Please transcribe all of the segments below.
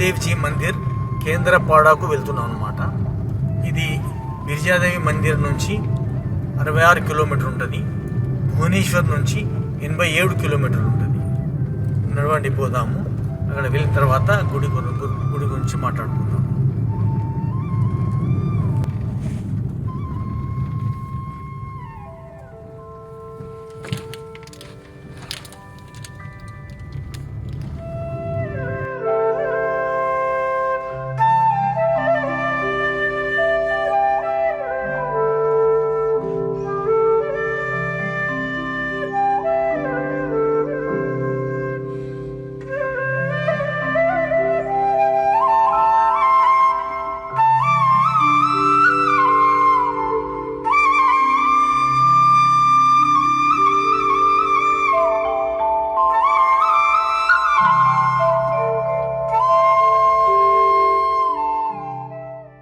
మనం మందిర్ కేంద్రపాడాకు వెళ్తున్నాం అనమాట ఇది బిర్జాదేవి మందిర్ నుంచి అరవై ఆరు కిలోమీటర్ ఉంటుంది. భువనేశ్వర్ నుంచి ఎనభై ఏడు కిలోమీటర్లు ఉంటుంది. నడవండి పోదాము. అక్కడ వెళ్ళిన తర్వాత గుడి గుడి గురించి మాట్లాడుకుందాం.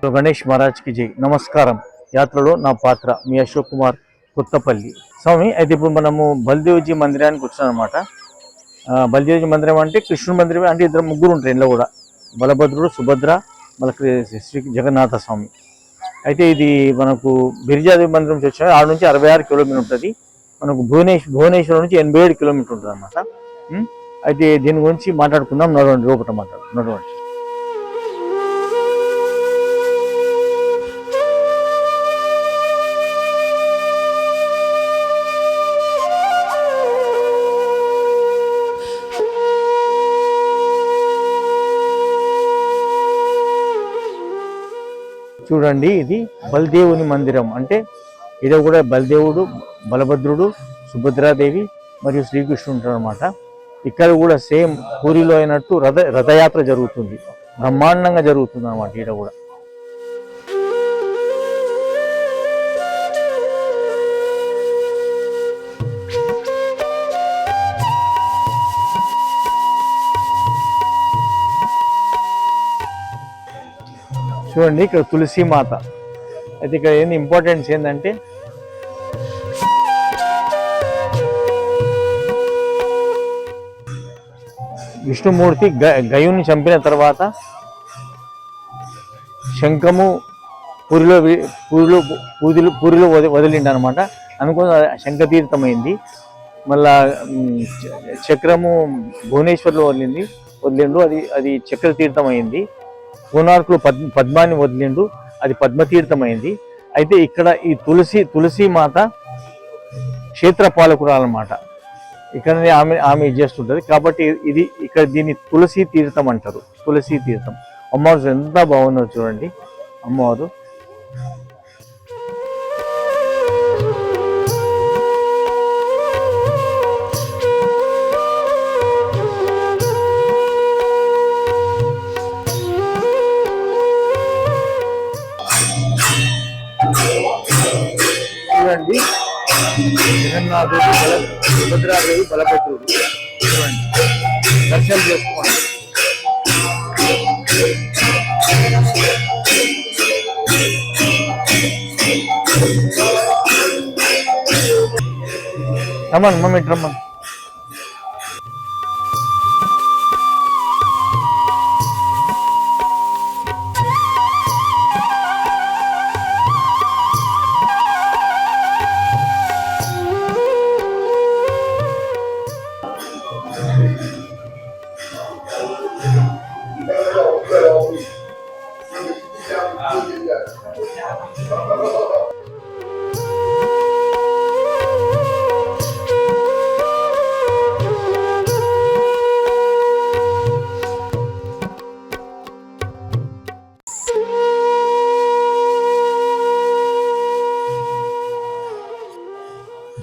గణేష్ మహారాజ్కి జై. నమస్కారం. యాత్రలో నా పాత్ర మీ అశోక్ కుమార్ కొత్తపల్లి. స్వామి అయితే ఇప్పుడు మనము బల్దేవ్జీ మందిరానికి వచ్చినాం అనమాట బల్దేవ్జీ మందిరం అంటే కృష్ణుడు మందిరం అంటే ఇద్దరు ముగ్గురు ఉంటారు ఇంట్లో కూడా. బలభద్రుడు సుభద్ర మళ్ళీ శ్రీ జగన్నాథ స్వామి. అయితే ఇది మనకు బిరిజాదేవి మందిరం నుంచి వచ్చాము ఆడ నుంచి అరవై ఆరు కిలోమీటర్ ఉంటుంది. మనకు భువనేష్ భువనేశ్వరం నుంచి ఎనభై ఏడు కిలోమీటర్ ఉంటుంది అనమాట అయితే దీని గురించి మాట్లాడుకుందాం. నడవండి లోపల మాట్లాడు నడవండి. చూడండి ఇది బలదేవుని మందిరం. అంటే ఇది కూడా బలదేవుడు బలభద్రుడు సుభద్రాదేవి మరియు శ్రీకృష్ణుడు అనమాట ఇక్కడ కూడా సేమ్ పూరిలో అయినట్టు రథ రథయాత్ర జరుగుతుంది. బ్రహ్మాండంగా జరుగుతుంది అనమాట ఇక్కడ కూడా. చూడండి ఇక్కడ తులసి మాత. అయితే ఇక్కడ ఏంది ఇంపార్టెన్స్ ఏంటంటే విష్ణుమూర్తి గ గయుని చంపిన తర్వాత శంఖము పూరిలో వి- పూరిలో పూదిలో పూరిలో వదిలిండు అనమాట అనుకున్న శంఖతీర్థమైంది మళ్ళా చక్రము భువనేశ్వర్లో వదిలింది. వదిలిండు అది అది చక్రతీర్థం అయింది కోనార్కులు పద్ పద్మాన్ని వదిలిండు. అది పద్మతీర్థమైంది. అయితే ఇక్కడ ఈ తులసి తులసి మాత క్షేత్ర పాలకురాలన్నమాట. ఇక్కడనే ఆమె ఆమె ఇది చేస్తుంటది. కాబట్టి ఇది ఇక్కడ దీన్ని తులసి తీర్థం అంటారు. తులసి తీర్థం. అమ్మవారు ఎంత బాగుందో చూడండి. అమ్మవారు. జగన్నాథుడు బల సుభద్రాదేవి బలభద్రుడు. దర్శనం చేసుకోండి. రమ్మన్ మమ్మీ ఇటు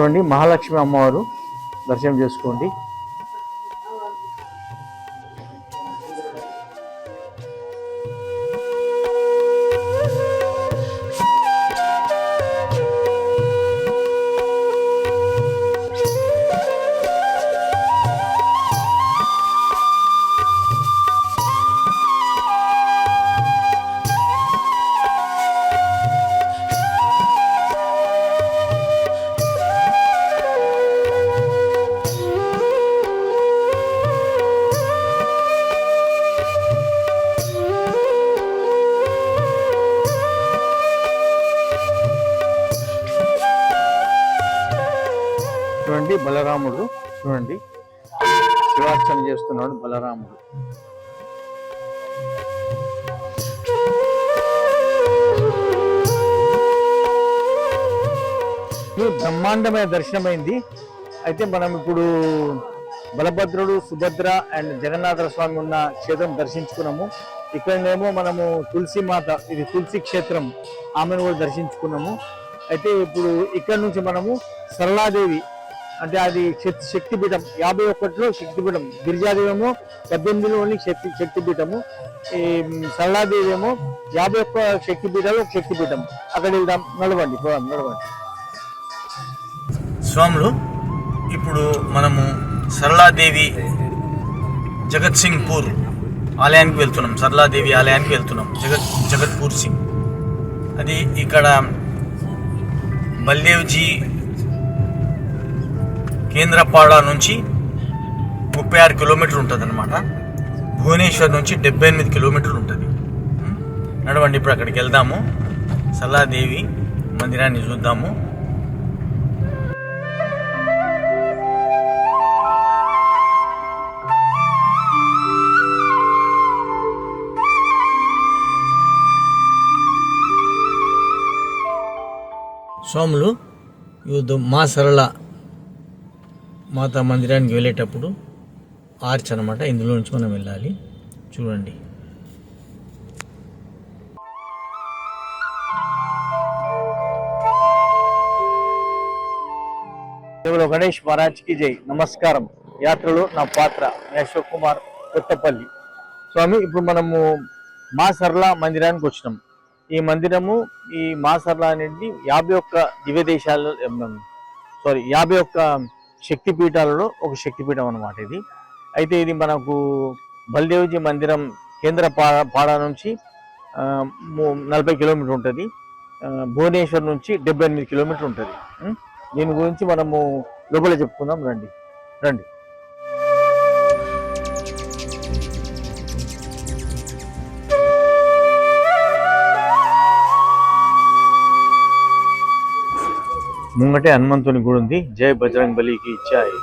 చూడండి. మహాలక్ష్మి అమ్మవారు దర్శనం చేసుకోండి. చూడండి బలరాముడు చూడండి. శివార్చన చేస్తున్నాడు బలరాముడు. బ్రహ్మాండమైన దర్శనమైంది. అయితే మనం ఇప్పుడు బలభద్రుడు సుభద్ర అండ్ జగన్నాథ స్వామి ఉన్న క్షేత్రం దర్శించుకున్నాము. ఇక్కడనేమో మనము తులసి మాత ఇది తులసి క్షేత్రం ఆమెను కూడా దర్శించుకున్నాము. అయితే ఇప్పుడు ఇక్కడ నుంచి మనము సరళాదేవి అంటే అది శక్తి శక్తిపీఠం. యాభై ఒకటిలో శక్తిపీఠం. గిరిజాదేవి ఏమో పద్దెనిమిదిలోని శక్తి శక్తిపీఠము. ఈ సరళాదేవి ఏమో యాభై ఒక్క శక్తిపీఠాలు శక్తిపీఠం. అక్కడ వెళ్దాం. నడవండి పోదాం నడవండి. స్వాములు ఇప్పుడు మనము సరళాదేవి జగత్ సింగ్ పూర్ ఆలయానికి వెళ్తున్నాం. సరళాదేవి ఆలయానికి వెళ్తున్నాం. జగత్ జగత్పూర్ సింగ్. అది ఇక్కడ బల్దేవ్జీ కేంద్రపాడ నుంచి ముప్పై ఆరు కిలోమీటర్లు ఉంటుంది అనమాట భువనేశ్వర్ నుంచి డెబ్బై ఎనిమిది కిలోమీటర్లు ఉంటుంది. నడవండి ఇప్పుడు అక్కడికి వెళ్దాము. సలాదేవి మందిరాన్ని చూద్దాము. సోములు ఇది మా సరళ మాతా మందిరానికి వెళ్ళేటప్పుడు ఆర్చ్ అనమాట ఇందులో నుంచి మనం వెళ్ళాలి. చూడండి. దేవుడు గణేష్ మహారాజ్కి జై. నమస్కారం. యాత్రలో నా పాత్ర అశోక్ కుమార్ కొత్తపల్లి. స్వామి ఇప్పుడు మనము మా సరళ మందిరానికి వచ్చినాం. ఈ మందిరము ఈ మా సరళ అనేది యాభై ఒక్క దివ్య దేశాలు సారీ యాభై ఒక్క శక్తి పీఠాలలో ఒక శక్తి పీఠం అనమాట ఇది. అయితే ఇది మనకు బల్దేవ్జీ మందిరం కేంద్ర పా- పాడ నుంచి నలభై కిలోమీటర్ ఉంటుంది. భువనేశ్వర్ నుంచి డెబ్బై ఎనిమిది కిలోమీటర్ ఉంటుంది. దీని గురించి మనము లోపల చెప్పుకుందాం. రండి. రండి. ముంగటే హనుమంతుని గుడి ఉంది జై బజరంగ్ బలికి ఇచ్చాయి.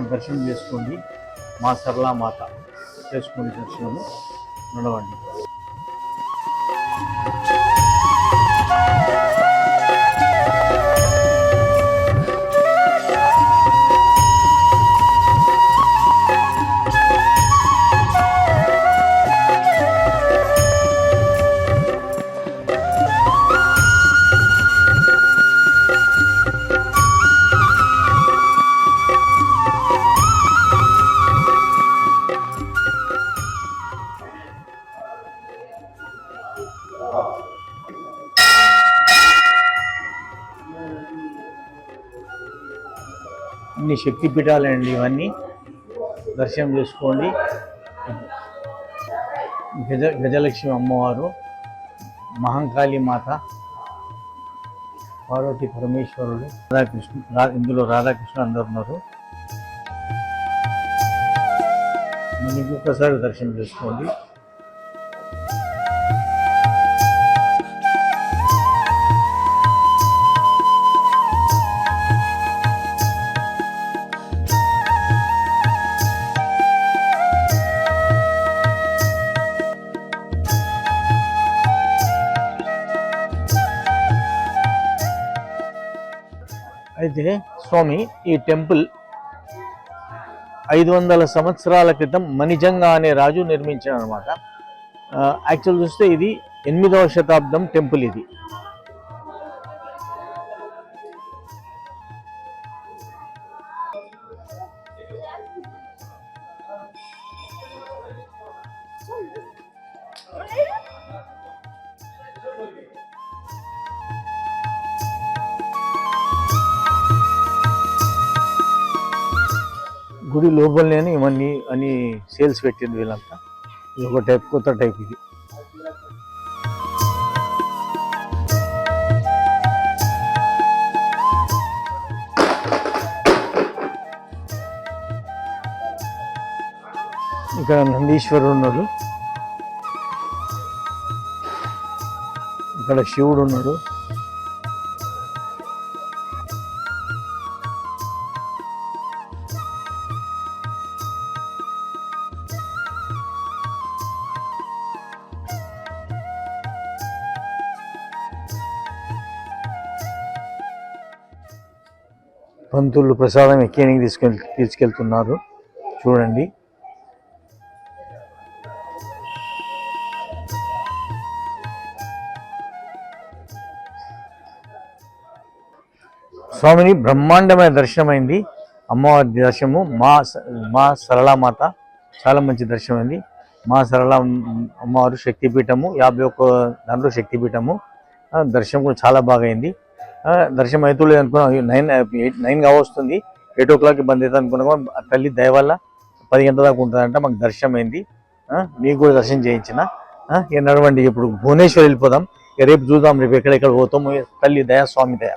అమ్మవారి దర్శనం చేసుకోండి. మా సరళా మాత చేసుకోండి దర్శనము నడవండి. శక్తి పీఠాలండి ఇవన్నీ. దర్శనం చేసుకోండి. గజ గజలక్ష్మి అమ్మవారు మహంకాళి మాత పార్వతి పరమేశ్వరుడు రాధాకృష్ణ రా- ఇందులో రాధాకృష్ణ అందరు ఉన్నారు. మనం ఒకసారి దర్శనం చేసుకోండి. అయితే స్వామి ఈ టెంపుల్ ఐదు వందల సంవత్సరాల క్రితం మణిజంగా అనే రాజు నిర్మించాడు అనమాట యాక్చువల్ చూస్తే ఇది ఎనిమిదవ శతాబ్దం టెంపుల్ ఇది. గుడి లోపలనే ఇవన్నీ అన్ని సేల్స్ పెట్టింది వీళ్ళంతా. ఇది ఒక టైప్ కొత్త టైప్ ఇది. ఇక్కడ నందీశ్వరుడు ఉన్నాడు. ఇక్కడ శివుడు ఉన్నాడు. పంతులు ప్రసాదం ఎక్కేనికి తీసుకెళ్ తీసుకెళ్తున్నారు. చూడండి. స్వామిని బ్రహ్మాండమైన దర్శనమైంది. అమ్మవారి దర్శనము. మా మా సరళమాత చాలా మంచి దర్శనమైంది. మా సరళ అమ్మవారు శక్తిపీఠము యాభై ఒక్క దాంట్లో శక్తిపీఠము. దర్శనం కూడా చాలా బాగా అయింది దర్శనం అవుతుంది అనుకున్నాం. నైన్ ఎయిట్ నైన్ కావస్తుంది ఎయిట్ ఓ క్లాక్కి బంద్ అవుతుంది అనుకున్నాం. తల్లి దయ వల్ల పది గంటల దాకా ఉంటుందంట మాకు దర్శనం అయింది. మీకు కూడా దర్శనం చేయించిన. ఏ నడవండి ఇప్పుడు భువనేశ్వర్ వెళ్ళిపోదాం. రేపు చూద్దాం రేపు ఎక్కడెక్కడ పోతాము తల్లి దయా స్వామి దయ.